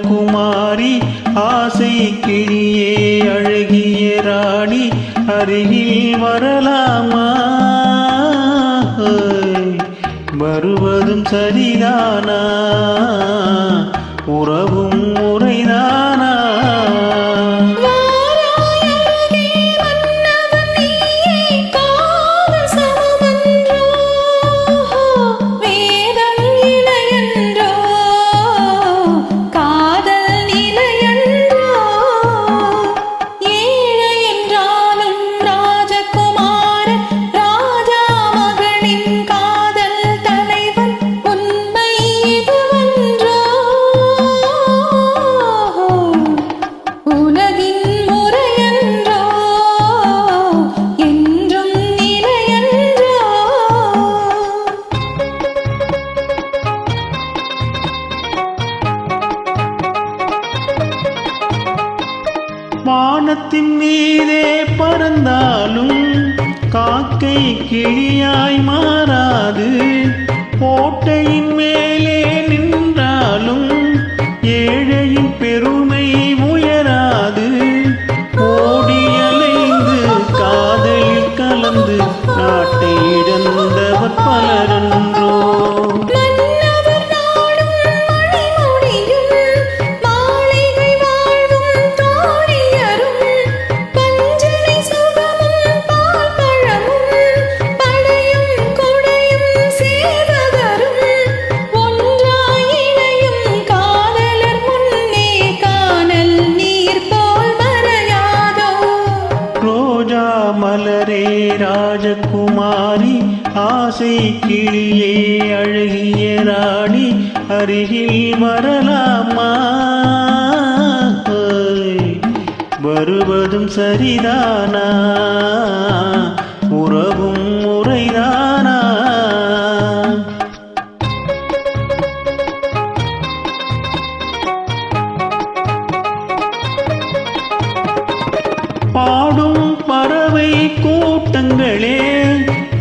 குமாரி ஆசை கிளியே அழகிய ராணி அருகில் வரலாமா? வருவதும் சரிதானா? வானத்தின் மீதே பறந்தாலும் காக்கை கிளியாய் மாறாது. கோட்டையின் மேல் ஆசை கிளியே அழகிய ராணி அருகில் வரலாமா? வருவதும் சரிதானா? உறவும் முறைதானா? பாடும் பறவை கூட்டங்களே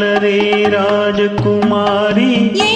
रे राजकुमारी।